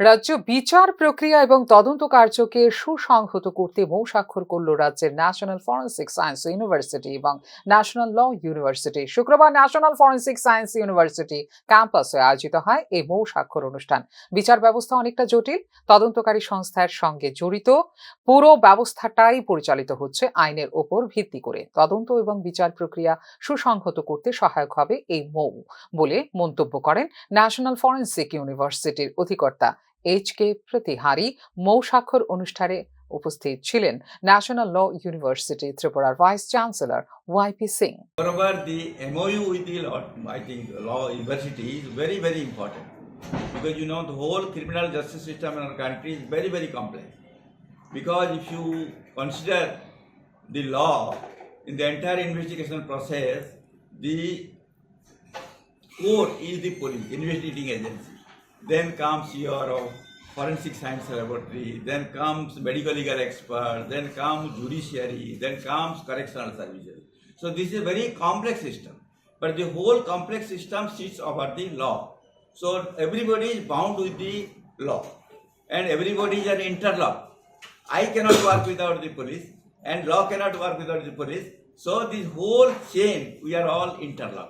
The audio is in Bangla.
রাজ্য বিচার প্রক্রিয়া এবং তদন্ত কার্যকে সুসংহত করতে মৌ স্বাক্ষর করল রাজ্যের ন্যাশনাল ফরেন্সিক সায়েন্স ইউনিভার্সিটি এবং ন্যাশনাল ল ইউনিভার্সিটি শুক্রবার ন্যাশনাল ফরেন্সিক সায়েন্স ইউনিভার্সিটি ক্যাম্পাসে আয়োজিত হয় এই মৌ স্বাক্ষর অনুষ্ঠান। বিচার ব্যবস্থা অনেকটা জটিল, তদন্তকারী সংস্থার সঙ্গে জড়িত, পুরো ব্যবস্থাটাই পরিচালিত হচ্ছে আইনের ওপর ভিত্তি করে। তদন্ত এবং বিচার প্রক্রিয়া সুসংহত করতে সহায়ক হবে এই মৌ বলে মন্তব্য করেন ন্যাশনাল ফরেন্সিক ইউনিভার্সিটির অধিকর্তা এইচ কে প্রতিহারী মৌ স্বাক্ষর অনুষ্ঠানে উপস্থিত ছিলেন ন্যাশনাল ল ইউনিভার্সিটি ত্রিপুরার vice chancellor YP Singh Moreover, the MOU with the law, I think law university is very, very important. Because you know, the whole criminal justice system in our country is very, very complex. Because if you consider the law in the entire investigation process, the court is the police, investigating agency. Then comes your forensic science laboratory, then comes medical legal expert, then comes judiciary, then comes correctional services. So this is a very complex system. But the whole complex system sits over the law. So everybody is bound with the law. And everybody is an interlock. I cannot work without the police, and law cannot work without the police. So this whole chain, we are all interlocked.